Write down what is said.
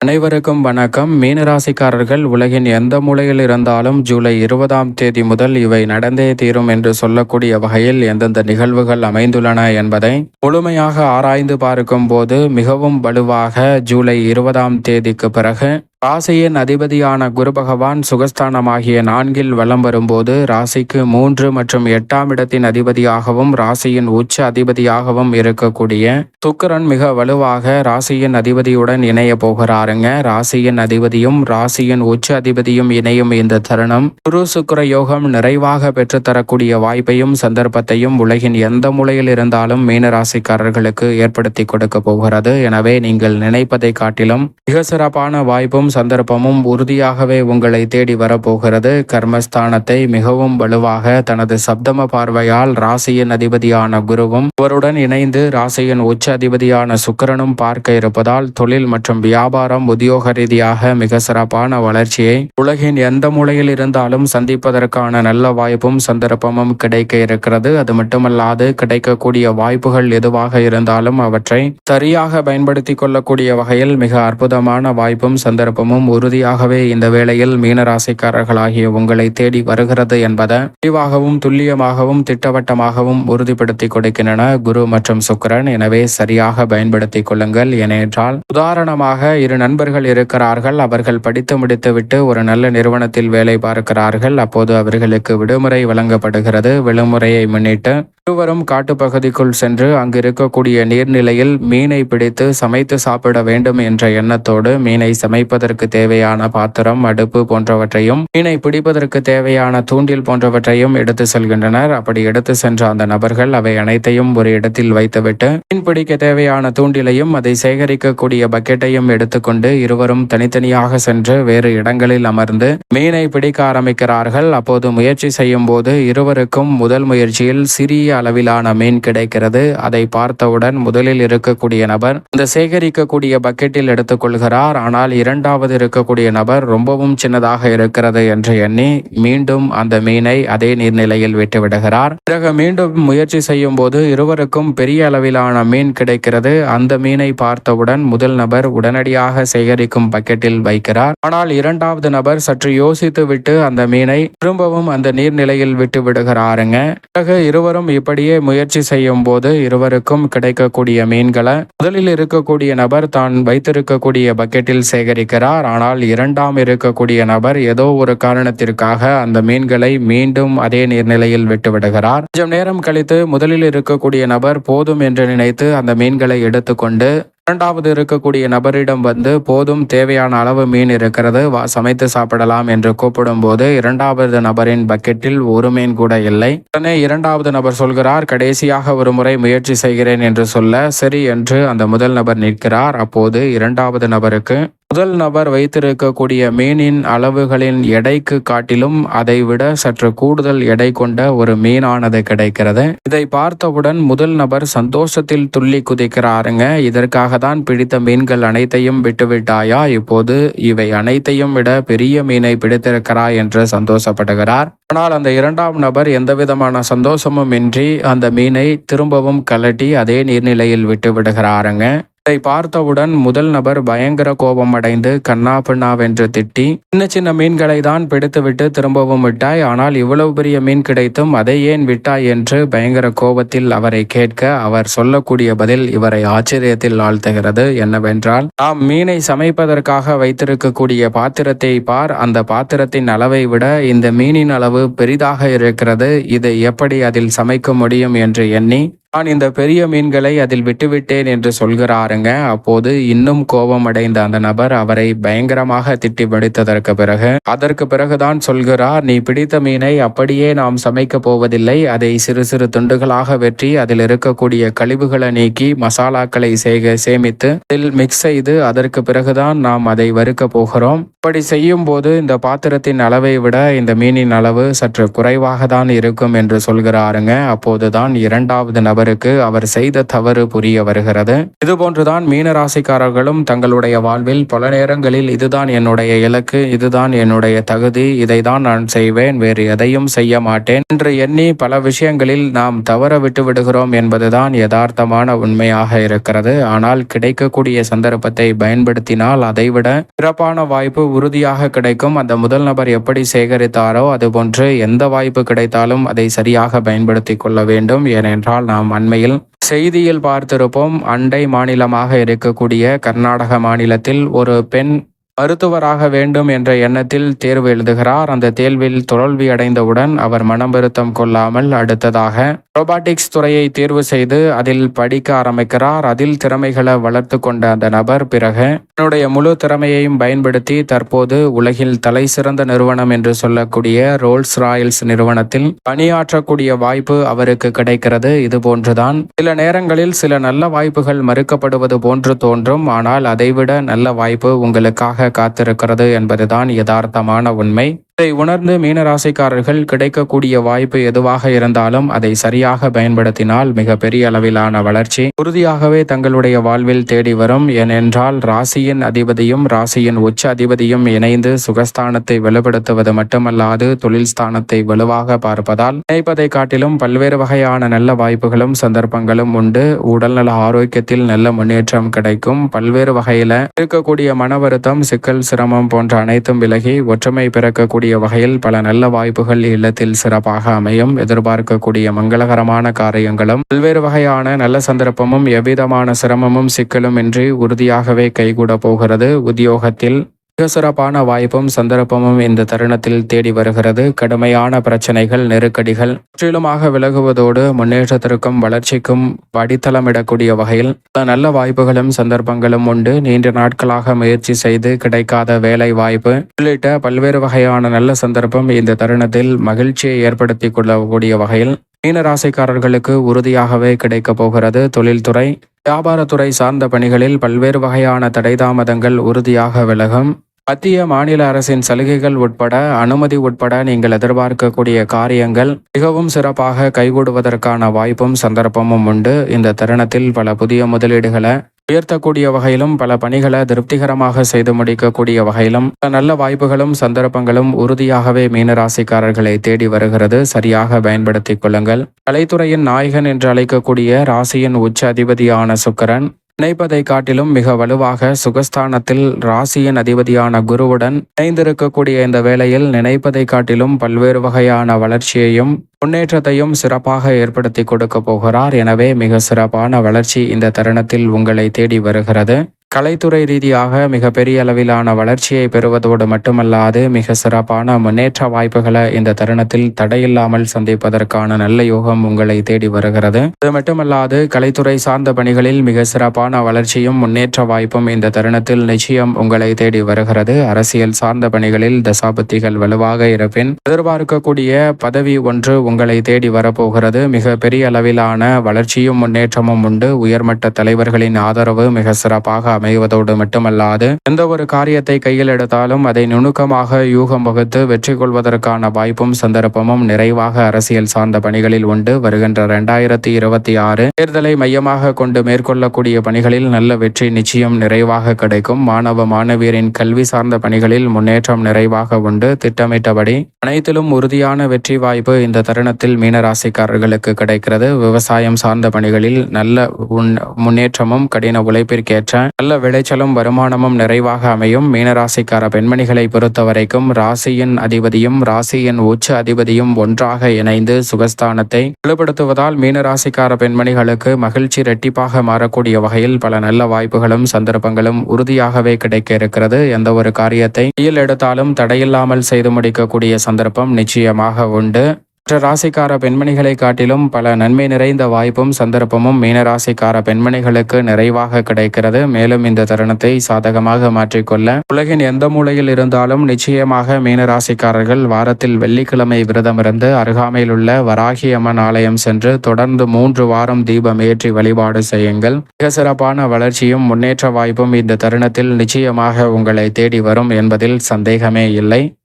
அனைவருக்கும் வணக்கம். மீனராசிக்காரர்கள் உலகின் எந்த மூலையில் இருந்தாலும் ஜூலை இருபதாம் தேதி முதல் இவை நடந்தே தீரும் என்று சொல்லக்கூடிய வகையில் எந்தெந்த நிகழ்வுகள் அமைந்துள்ளன என்பதை முழுமையாக ஆராய்ந்து பார்க்கும் போது மிகவும் வலுவாக ஜூலை இருபதாம் தேதிக்கு பிறகு ராசியின் அதிபதியான குரு பகவான் சுகஸ்தானமாகிய நான்கில் வலம் வரும்போது ராசிக்கு மூன்று மற்றும் எட்டாம் இடத்தின் அதிபதியாகவும் ராசியின் உச்ச அதிபதியாகவும் இருக்கக்கூடிய சுக்கரன் மிக வலுவாக ராசியின் அதிபதியுடன் இணைய போகிறாருங்க. ராசியின் அதிபதியும் ராசியின் உச்ச அதிபதியும் இணையும் இந்த தருணம். குரு சுக்கர யோகம் நிறைவாக பெற்றுத்தரக்கூடிய வாய்ப்பையும் சந்தர்ப்பத்தையும் உலகின் எந்த மூலையில் இருந்தாலும் மீன ராசிக்காரர்களுக்கு ஏற்படுத்தி கொடுக்க போகிறது. எனவே நீங்கள் நினைப்பதை காட்டிலும் மிக சிறப்பான வாய்ப்பும் சந்தர்ப்பமும் உறுதியாகவே உங்களை தேடி வரப்போகிறது. கர்மஸ்தானத்தை மிகவும் வலுவாக தனது சப்தம பார்வையால் ராசியின் அதிபதியான குருவும் அவருடன் இணைந்து ராசியின் உச்ச அதிபதியான சுக்கரனும் பார்க்க இருப்பதால் தொழில் மற்றும் வியாபாரம் உத்தியோக ரீதியாக மிக சிறப்பான வளர்ச்சியை உலகின் எந்த மூலையில் இருந்தாலும் சந்திப்பதற்கான நல்ல வாய்ப்பும் சந்தர்ப்பமும் கிடைக்க இருக்கிறது. அது மட்டுமல்லாது கிடைக்கக்கூடிய வாய்ப்புகள் எதுவாக இருந்தாலும் அவற்றை சரியாக பயன்படுத்திக் கொள்ளக்கூடிய வகையில் மிக அற்புதமான வாய்ப்பும் சந்தர்ப்பமும் உறுதியாகவே இந்த வேளையில் மீனராசிக்காரர்களாகிய உங்களை தேடி வருகிறது என்பதை தெளிவாகவும் துல்லியமாகவும் திட்டவட்டமாகவும் உறுதிப்படுத்தி கொடுக்கின்றன குரு மற்றும் சுக்கிரன். எனவே சரியாக பயன்படுத்திக் கொள்ளுங்கள். ஏனென்றால் உதாரணமாக இரு நண்பர்கள் இருக்கிறார்கள். அவர்கள் படித்து முடித்துவிட்டு ஒரு நல்ல நிறுவனத்தில் வேலை பார்க்கிறார்கள். அப்போது அவர்களுக்கு விடுமுறை வழங்கப்படுகிறது. விடுமுறையை முன்னிட்டு இருவரும் காட்டுப்பகுதிக்குள் சென்று அங்கு இருக்கக்கூடிய நீர்நிலையில் மீனை பிடித்து சமைத்து சாப்பிட வேண்டும் என்ற எண்ணத்தோடு மீனை சமைப்பதற்கு தேவையான பாத்திரம் அடுப்பு போன்றவற்றையும் மீனை பிடிப்பதற்கு தேவையான தூண்டில் போன்றவற்றையும் எடுத்து செல்கின்றனர். அப்படி எடுத்து சென்ற அந்த நபர்கள் அவை அனைத்தையும் ஒரு இடத்தில் வைத்துவிட்டு மீன் பிடிக்க தேவையான தூண்டிலையும் அதை சேகரிக்கக்கூடிய பக்கெட்டையும் எடுத்துக்கொண்டு இருவரும் தனித்தனியாக சென்று வேறு இடங்களில் அமர்ந்து மீனை பிடிக்க ஆரம்பிக்கிறார்கள். அப்போது முயற்சி செய்யும் போது இருவருக்கும் முதல் முயற்சியில் சிறிய அளவிலான மீன் கிடைக்கிறது. அதை பார்த்தவுடன் முதலில் இருக்கக்கூடிய நபர் இந்த சேகரிக்கக்கூடிய பக்கெட்டில் எடுத்துக்கொள்கிறார். ஆனால் இரண்டாவது இருக்கக்கூடிய நபர் ரொம்பவும் சின்னதாக இருக்கிறது என்று எண்ணி மீண்டும் அந்த மீனை அதே நீர்நிலையில் விட்டு விடுகிறார். பிறகு மீண்டும் முயற்சி செய்யும் போது இருவருக்கும் பெரிய அளவிலான மீன் கிடைக்கிறது. அந்த மீனை பார்த்தவுடன் முதல் நபர் உடனடியாக சேகரிக்கும் பக்கெட்டில் வைக்கிறார். ஆனால் இரண்டாவது நபர் சற்று யோசித்து விட்டு அந்த மீனை திரும்பவும் அந்த நீர்நிலையில் விட்டு விடுகிறாருங்க. பிறகு இருவரும் இப்படியே முயற்சி செய்யும் போது இருவருக்கும் கிடைக்கக்கூடிய மீன்களை முதலில் இருக்கக்கூடிய நபர் தான் வைத்திருக்கக்கூடிய பக்கெட்டில் சேகரிக்கிறார். ஆனால் இரண்டாம் இருக்கக்கூடிய நபர் ஏதோ ஒரு காரணத்திற்காக அந்த மீன்களை மீண்டும் அதே நீர்நிலையில் விட்டுவிடுகிறார். கொஞ்சம் நேரம் கழித்து முதலில் இருக்கக்கூடிய நபர் போதும் என்று நினைத்து அந்த மீன்களை எடுத்துக்கொண்டு இரண்டாவது இருக்கக்கூடிய நபரிடம் வந்து போதும் தேவையான அளவு மீன் இருக்கிறது வா சமைத்து சாப்பிடலாம் என்று கூப்பிடும் போது இரண்டாவது நபரின் பக்கெட்டில் ஒரு மீன் கூட இல்லை. உடனே இரண்டாவது நபர் சொல்கிறார் கடைசியாக ஒரு முறை முயற்சி செய்கிறேன் என்று சொல்ல சரி என்று அந்த முதல் நபர் நிற்கிறார். அப்போது இரண்டாவது நபருக்கு முதல் நபர் வைத்திருக்கக்கூடிய மீனின் அளவுகளின் எடைக்கு காட்டிலும் அதை விட சற்று கூடுதல் எடை கொண்ட ஒரு மீனானது கிடைக்கிறது. இதை பார்த்தவுடன் முதல் நபர் சந்தோஷத்தில் துள்ளி குதிக்கிறாருங்க. இதற்காக தான் பிடித்த மீன்கள் அனைத்தையும் விட்டுவிட்டாயா? இப்போது இவை அனைத்தையும் விட பெரிய மீனை பிடித்திருக்கிறாய் என்று சந்தோஷப்படுகிறார். ஆனால் அந்த இரண்டாம் நபர் எந்தவிதமான சந்தோஷமும் இன்றி அந்த மீனை திரும்பவும் கலட்டி அதே நீர்நிலையில் விட்டு விடுகிறாருங்க இதை பார்த்தவுடன் முதல் நபர் பயங்கர கோபம் அடைந்து கண்ணா பின்னாவென்று திட்டி சின்ன சின்ன மீன்களை தான் பிடித்துவிட்டு திரும்பவும் விட்டாய் ஆனால் இவ்வளவு பெரிய மீன் கிடைத்தும் அதை ஏன் விட்டாய்? என்று பயங்கர கோபத்தில் அவரை கேட்க அவர் சொல்லக்கூடிய பதில் இவரை ஆச்சரியத்தில் ஆழ்த்துகிறது. என்னவென்றால் நாம் மீனை சமைப்பதற்காக வைத்திருக்கக்கூடிய பாத்திரத்தை பார் அந்த பாத்திரத்தின் அளவை விட இந்த மீனின் அளவு பெரிதாக இருக்கிறது. இதை எப்படி அதில் சமைக்க முடியும்? என்று எண்ணி நான் இந்த பெரிய மீன்களை அதில் விட்டுவிட்டேன் என்று சொல்கிறாருங்க. அப்போது இன்னும் கோபம் அடைந்த அந்த நபர் அவரை பயங்கரமாக திட்டி முடித்ததற்கு பிறகு அதற்கு பிறகுதான் சொல்கிறார் நீ பிடித்த மீனை அப்படியே நாம் சமைக்க போவதில்லை. அதை சிறு சிறு துண்டுகளாக வெற்றி அதில் இருக்கக்கூடிய கழிவுகளை நீக்கி மசாலாக்களை சேக சேமித்து அதில் மிக்ஸ் செய்து அதற்கு பிறகுதான் நாம் அதை வறுக்க போகிறோம். இப்படி செய்யும் போது இந்த பாத்திரத்தின் அளவை விட இந்த மீனின் அளவு சற்று குறைவாக தான் இருக்கும் என்று சொல்கிறாருங்க. அப்போதுதான் இரண்டாவது நபர் அவருக்கு அவர் செய்த தவறு புரிய வருகிறது. இதுபோன்றுதான் மீனராசிக்காரர்களும் தங்களுடைய வாழ்வில் பல நேரங்களில் இதுதான் என்னுடைய இலக்கு இதுதான் என்னுடைய தகுதி இதைதான் நான் செய்வேன் வேறு எதையும் செய்ய மாட்டேன் என்று எண்ணி பல விஷயங்களில் நாம் தவற விட்டு விடுகிறோம் என்பதுதான் யதார்த்தமான உண்மையாக இருக்கிறது. ஆனால் கிடைக்கக்கூடிய சந்தர்ப்பத்தை பயன்படுத்தினால் அதைவிட சிறப்பான வாய்ப்பு உறுதியாக கிடைக்கும். அந்த முதல் நபர் எப்படி சேகரித்தாரோ அதுபோன்று எந்த வாய்ப்பு கிடைத்தாலும் அதை சரியாக பயன்படுத்திக் கொள்ள வேண்டும். ஏனென்றால் நாம் அண்மையில் செய்தியில் பார்த்திருப்போம் அண்டை மாநிலமாக இருக்கக்கூடிய கர்நாடக மாநிலத்தில் ஒரு பெண் மருத்துவராக வேண்டும் என்ற எண்ணத்தில் தேர்வு எழுதுகிறார். அந்த தேர்வில் தோல்வி அடைந்தவுடன் அவர் மனம் வருத்தம் கொள்ளாமல் அடுத்ததாக ரோபாட்டிக்ஸ் துறையை தேர்வு செய்து அதில் படிக்க ஆரம்பிக்கிறார். அதில் திறமைகளை வளர்த்து கொண்ட அந்த நபர் பிறகு தன்னுடைய முழு திறமையையும் பயன்படுத்தி தற்போது உலகில் தலை சிறந்த நிறுவனம் என்று சொல்லக்கூடிய ரோல்ஸ் ராயல்ஸ் நிறுவனத்தில் பணியாற்றக்கூடிய வாய்ப்பு அவருக்கு கிடைக்கிறது. இது போன்றுதான். சில நேரங்களில் சில நல்ல வாய்ப்புகள் மறுக்கப்படுவது போன்று தோன்றும். ஆனால் அதைவிட நல்ல வாய்ப்பு உங்களுக்காக காத்திருக்கிறது என்பதுதான் யதார்த்தமான உண்மை. இதை உணர்ந்து மீனராசிக்காரர்கள் கிடைக்கக்கூடிய வாய்ப்பு எதுவாக இருந்தாலும் அதை சரியாக பயன்படுத்தினால் மிக பெரிய அளவிலான வளர்ச்சி உறுதியாகவே தங்களுடைய வாழ்வில் தேடி வரும். ஏனென்றால் ராசியின் அதிபதியும் ராசியின் உச்ச அதிபதியும் இணைந்து சுகஸ்தானத்தை வலுப்படுத்துவது மட்டுமல்லாது தொழில் ஸ்தானத்தை வலுவாக பார்ப்பதால் நினைப்பதை காட்டிலும் பல்வேறு வகையான நல்ல வாய்ப்புகளும் சந்தர்ப்பங்களும் உண்டு. உடல்நல ஆரோக்கியத்தில் நல்ல முன்னேற்றம் கிடைக்கும். பல்வேறு வகையில இருக்கக்கூடிய மன வருத்தம் சிக்கல் சிரமம் போன்ற அனைத்தும் விலகி ஒற்றுமை பிறக்கக்கூடிய வகையில் பல நல்ல வாய்ப்புகள் இல்லத்தில் சிறப்பாக அமையும். எதிர்பார்க்கக்கூடிய மங்களகரமான காரியங்களும் பல்வேறு வகையான நல்ல சந்தர்ப்பமும் எவ்விதமான சிரமமும் சிக்கலும் இன்றி உறுதியாகவே கைகூட போகிறது. உத்தியோகத்தில் சிறப்பான வாய்ப்பும் சந்தர்ப்பமும் இந்த தருணத்தில் தேடி வருகிறது. கடுமையான பிரச்சனைகள் நெருக்கடிகள் முற்றிலுமாக விலகுவதோடு முன்னேற்றத்திற்கும் வளர்ச்சிக்கும் படித்தளமிடக்கூடிய வகையில் நல்ல வாய்ப்புகளும் சந்தர்ப்பங்களும் உண்டு. நீண்ட நாட்களாக முயற்சி செய்து கிடைக்காத வேலை வாய்ப்பு உள்ளிட்ட பல்வேறு வகையான நல்ல சந்தர்ப்பம் இந்த தருணத்தில் மகிழ்ச்சியை ஏற்படுத்தி கொள்ளக்கூடிய வகையில் மீனராசிக்காரர்களுக்கு உறுதியாகவே கிடைக்கப் போகிறது. தொழில்துறை வியாபாரத்துறை சார்ந்த பணிகளில் பல்வேறு வகையான தடைதாமதங்கள் உறுதியாக விலகும். மத்திய மாநில அரசின் சலுகைகள் உட்பட அனுமதி உட்பட நீங்கள் எதிர்பார்க்கக்கூடிய காரியங்கள் மிகவும் சிறப்பாக கைகூடுவதற்கான வாய்ப்பும் சந்தர்ப்பமும் உண்டு. இந்த தருணத்தில் பல புதிய முதலீடுகளை உயர்த்தக்கூடிய வகையிலும் பல பணிகளை திருப்திகரமாக செய்து முடிக்கக்கூடிய வகையிலும் பல நல்ல வாய்ப்புகளும் சந்தர்ப்பங்களும் உறுதியாகவே மீனராசிக்காரர்களை தேடி வருகிறது. சரியாக பயன்படுத்திக் கொள்ளுங்கள். கலைத்துறையின் நாயகன் என்று அழைக்கக்கூடிய ராசியின் உச்ச அதிபதியான சுக்கரன் நினைப்பதை காட்டிலும் மிக வலுவாக சுகஸ்தானத்தில் ராசியின் அதிபதியான குருவுடன் இணைந்திருக்கக்கூடிய இந்த வேளையில் நினைப்பதை காட்டிலும் பல்வேறு வகையான வளர்ச்சியையும் முன்னேற்றத்தையும் சிறப்பாக ஏற்படுத்தி கொடுக்க போகிறார். எனவே மிக சிறப்பான வளர்ச்சி இந்த தருணத்தில் உங்களை தேடி வருகிறது. கலைத்துறை ரீதியாக மிகப்பெரிய அளவிலான வளர்ச்சியை பெறுவதோடு மட்டுமல்லாது மிக சிறப்பான முன்னேற்ற வாய்ப்புகளை இந்த தருணத்தில் தடையில்லாமல் சந்திப்பதற்கான நல்ல யோகம் உங்களை தேடி வருகிறது. அது மட்டுமல்லாது கலைத்துறை சார்ந்த பணிகளில் மிக சிறப்பான வளர்ச்சியும் முன்னேற்ற வாய்ப்பும் இந்த தருணத்தில் நிச்சயம் உங்களை தேடி வருகிறது. அரசியல் சார்ந்த பணிகளில் தசாபத்திகள் வலுவாக இருப்பின் எதிர்பார்க்கக்கூடிய பதவி ஒன்று உங்களை தேடி வரப்போகிறது. மிக பெரிய அளவிலான வளர்ச்சியும் முன்னேற்றமும் உண்டு. உயர்மட்ட தலைவர்களின் ஆதரவு மிக சிறப்பாக அமைவதோடு மட்டுமல்லாது எந்த ஒரு காரியத்தை கையில் எடுத்தாலும் அதை நுணுக்கமாக யூகம் வகுத்து வெற்றி கொள்வதற்கான வாய்ப்பும் சந்தர்ப்பமும் நிறைவாக அரசியல் சார்ந்த பணிகளில் உண்டு. வருகின்ற இரண்டாயிரத்தி இருபத்தி ஆறு தேர்தலை மையமாக கொண்டு மேற்கொள்ளக்கூடிய பணிகளில் நல்ல வெற்றி நிச்சயம் நிறைவாக கிடைக்கும். மாணவ மாணவியரின் கல்வி சார்ந்த பணிகளில் முன்னேற்றம் நிறைவாக உண்டு. திட்டமிட்டபடி அனைத்திலும் உறுதியான வெற்றி வாய்ப்பு இந்த தருணத்தில் மீனராசிக்காரர்களுக்கு கிடைக்கிறது. விவசாயம் சார்ந்த பணிகளில் நல்ல முன்னேற்றமும் கடின உழைப்பிற்கேற்ற நல்ல விளைச்சலும் வருமானமும் நிறைவாக அமையும். மீனராசிக்கார பெண்மணிகளை பொறுத்தவரைக்கும் ராசியின் அதிபதியும் ராசியின் உச்ச அதிபதியும் ஒன்றாக இணைந்து சுகஸ்தானத்தை வலுப்படுத்துவதால் மீனராசிக்கார பெண்மணிகளுக்கு மகிழ்ச்சி ரெட்டிப்பாக மாறக்கூடிய வகையில் பல நல்ல வாய்ப்புகளும் சந்தர்ப்பங்களும் உறுதியாகவே கிடைக்க இருக்கிறது. எந்த ஒரு காரியத்தை கையில் எடுத்தாலும் தடையில்லாமல் செய்து முடிக்கக்கூடிய சந்தர்ப்பம் நிச்சயமாக உண்டு. மற்ற ராசிக்கார பெண்மணிகளை காட்டிலும் பல நன்மை நிறைந்த வாய்ப்பும் சந்தர்ப்பமும் மீனராசிக்கார பெண்மணிகளுக்கு நிறைவாக கிடைக்கிறது. மேலும் இந்த தருணத்தை சாதகமாக மாற்றிக்கொள்ள உலகின் எந்த மூலையில் இருந்தாலும் நிச்சயமாக மீனராசிக்காரர்கள் வாரத்தில் வெள்ளிக்கிழமை விரதமிருந்து அருகாமையில் உள்ள வராகி அம்மன் ஆலயம் சென்று தொடர்ந்து மூன்று வாரம் தீபம் ஏற்றி வழிபாடு செய்யுங்கள். மிக சிறப்பான வளர்ச்சியும் முன்னேற்ற வாய்ப்பும் இந்த தருணத்தில் நிச்சயமாக உங்களை தேடி வரும் என்பதில் சந்தேகமே இல்லை.